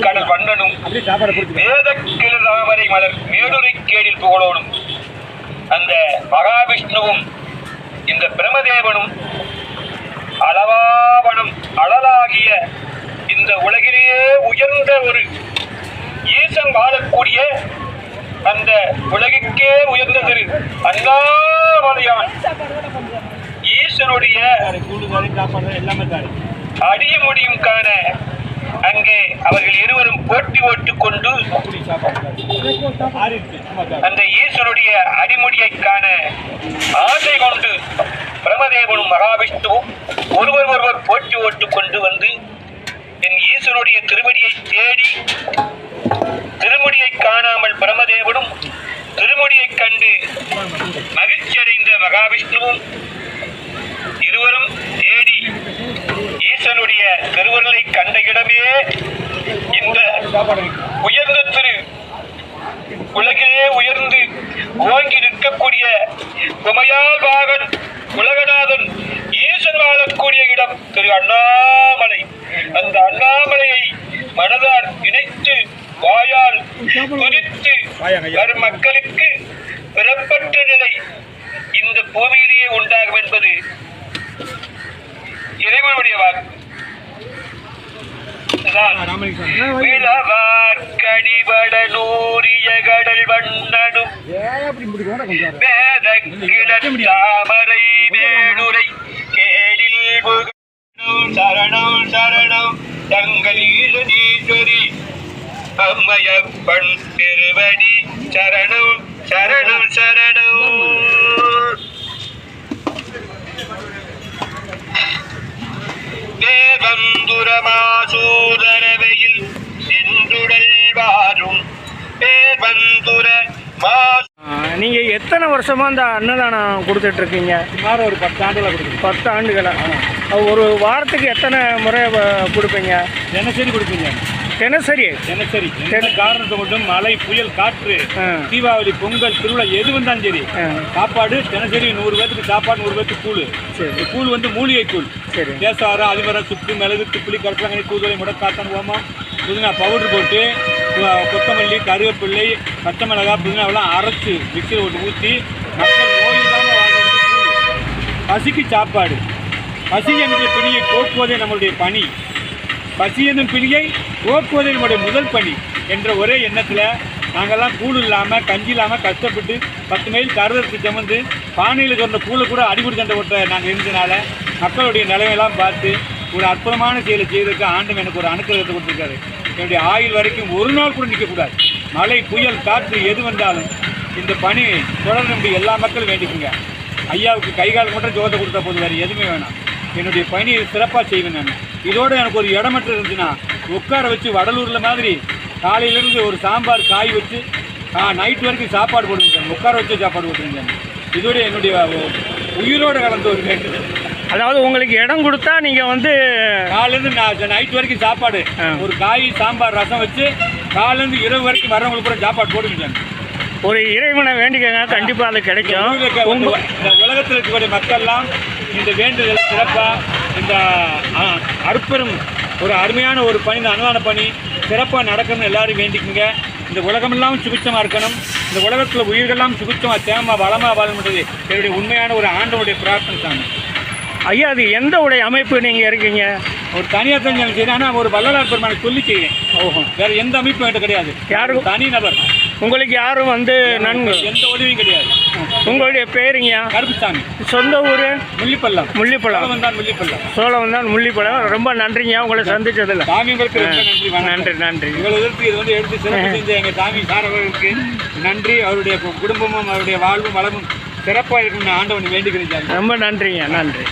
கடல் வண்ணனும் சாப்பாடு தாமரை மலர் மேடுரை கேடில் புகழோடும் அந்த மகாவிஷ்ணுவும் இந்த பிரமதேவனும் அளவாவனம் அழலாகிய இந்த உலகிலேயே உயர்ந்த ஒரு ஈசன் வாழக்கூடிய அந்த உலகிற்கே உயர்ந்த திரு அண்ணாமலையான். ஈசனுடைய அடிய முடியும் காண அங்கே அவர்கள் இருவரும் போட்டி ஓட்டுக் கொண்டு அந்த ஈஸ்வருடைய அடிமுடியை காண ஆசை கொண்டு பிரமதேவனும் மகாவிஷ்ணுவும் ஒருவர் ஒருவர் போட்டி ஓட்டுக் கொண்டு வந்து என் ஈஸ்வருடைய திருமடியை தேடி திருமுடியை காணாமல் பிரமதேவனும் திருமுடியை கண்டு மகிழ்ச்சி அடைந்த மகாவிஷ்ணுவும் இருவரும் தேடி ஈசனுடைய திருவருளை கண்ட இடமே இந்த உயர்ந்த திரு உலகிலே உயர்ந்து ஓங்கி நிற்கக்கூடிய உமையால் வாகன் உலகநாதன் ஈசன் வாழக்கூடிய இடம் திரு அண்ணாமலை. அந்த அண்ணாமலையை மனதார் இணைத்து வாயால் குறித்து வரும் மக்களுக்கு பிறப்பற்ற நிலை இந்த பூமியிலேயே உண்டாகும் என்பது இறைவனுடைய வாக்கு. விழவார் கனிவட நூறிய கடல் வண்ணனும் வேத தாமரை வேணுரை கேடில் சரணம் சரணம். தங்கள் ஈஸ்வரி அம்மையப்பன் திருவடி. சரணம் சரணம் சரணம். நீங்கள் எத்தனை வருஷமாக இந்த அன்னதானம் கொடுத்துட்ருக்கீங்க? சுமார் ஒரு பத்து ஆண்டுல கொடுக்குறோம் பத்து ஆண்டுகளாக ஒரு வாரத்துக்கு எத்தனை முறை கொடுப்பீங்க? தினசரி கொடுப்பீங்க. தினசரி? தினசரி. எந்த காரணத்தை கொண்டும் மழை புயல் காற்று. தீபாவளி பொங்கல் திருவிழா எது வந்தாலும் சரி. சாப்பாடு தினசரி நூறு பேத்துக்கு சாப்பாடு நூறு பேத்துக்கு கூழ். சரி. இந்த கூழ் வந்து மூலிகை கூழ் சரி. தேசாரம் அதிமரம் சுக்கு மிளகு துப்புளி கருப்பலங்கனி தூதுவளை முடக்காத்தன் ஓமம். புதினா பவுடர் போட்டு கொத்தமல்லி கருவேப்பிள்ளை பச்சை மிளகாய் புதினாவெல்லாம் அரைச்சி மிக்சியில் போட்டு ஊற்றி மக்கள் நோய் இல்லாமல் பசிக்கு சாப்பாடு. பசி என்ற பிணியை போக்குவதே நம்மளுடைய பணி. பசி என்னும் பிணியை போக்குவதே நம்முடைய முதல் பணி என்ற ஒரே எண்ணத்தில் நாங்கள்லாம் கூழ் இல்லாமல் கஞ்சி இல்லாமல் கஷ்டப்பட்டு பத்து மைல் கருதற்கு சுமந்து பானையில் இருந்த கூழை கூட அடிபடி சண்டை ஓட்ட நாங்கள் இருந்தனால மக்களுடைய நிலைமையெல்லாம் பார்த்து ஒரு அற்புதமான செயலை செய்வதற்கு ஆண்டும் எனக்கு ஒரு அனுக்கிரகத்தை கொடுத்துருக்காரு. என்னுடைய ஆயுள் வரைக்கும் ஒரு நாள் கூட நிற்கக்கூடாது. மழை புயல் காற்று எது வந்தாலும் இந்த பணி நம்பி எல்லா மக்களும் வேண்டிக்குங்க. ஐயாவுக்கு கை கால் மட்டும் ஜோதை கொடுத்தா போது வேறு எதுவுமே வேணாம். என்னுடைய பணியை சிறப்பாக செய்வேன் நான். இதோடு எனக்கு ஒரு இடம் மட்டும் இருந்துச்சுன்னா உட்கார வச்சு வடலூரில் மாதிரி காலையிலேருந்து ஒரு சாம்பார் காய் வச்சு நைட் வரைக்கும் சாப்பாடு போட்டுருந்தேன் உட்கார வச்சு சாப்பாடு போட்டுருந்தேன் இதோட என்னுடைய உயிரோடு கலந்து ஒரு வேண்டுதல். அதாவது உங்களுக்கு இடம் கொடுத்தா நீங்கள் வந்து காலையிலேருந்து நான் நைட் வரைக்கும் சாப்பாடு. ஒரு காய் சாம்பார் ரசம் வச்சு காலையிலேருந்து இரவு வரைக்கும் வர்றவங்களுக்கு கூட சாப்பாடு போடுங்க ஒரு இறைவனை வேண்டிக்கங்க கண்டிப்பாக அது கிடைக்கும். இந்த உலகத்தில் இருக்கக்கூடிய மக்கள்லாம் இந்த வேண்டுதல் சிறப்பாக இந்த அற்பெரும் ஒரு அருமையான ஒரு பணி இந்த அன்னதான பணி சிறப்பாக நடக்கணும்னு எல்லாரும் வேண்டிக்குங்க. இந்த உலகமெல்லாம் சுபிச்சமாக இருக்கணும். இந்த உலகத்தில் உயிர்கள்லாம் சுபிச்சமாக தேமா வளமாக வாழணுன்றது என்னுடைய உண்மையான ஒரு ஆண்டவனுடைய பிரார்த்தனை சாமி. ஐயா அது எந்த உடைய அமைப்பு நீங்கள் இருக்கீங்க? ஒரு தனியார் தெரிஞ்சாலும் சரி ஆனால் ஒரு வள்ளலார் பெருமானை சொல்லி செய்கிறேன் ஓஹோ. வேற எந்த அமைப்பும் என்கிட்ட கிடையாது. யாரும் தனி நபர். உங்களுக்கு யாரும் வந்து நன்கு எந்த உதவியும் கிடையாது. உங்களுடைய பேருங்கய்யா? கருப்புசாமி. சொந்த ஊர்? முள்ளிப்பள்ளம். முள்ளிப்பழம் வந்தான் முள்ளிப்பள்ளம். சோழம் தான் முள்ளிப்பழம் ரொம்ப நன்றிங்க உங்களை சந்திச்சதில். சாமிங்களுக்கு ரொம்ப நன்றி. நன்றி நன்றி. இவ்வளவு தூரத்துக்கு இது வந்து எடுத்து சிறப்பு செஞ்ச எங்க சாமி சார் அவர்களுக்கு நன்றி. அவருடைய குடும்பமும் அவருடைய வாழ்வும் வளமும் சிறப்பாக இருக்கணும்னு ஆண்டவன் வேண்டுகிறேன். சாமி ரொம்ப நன்றிங்க நன்றி.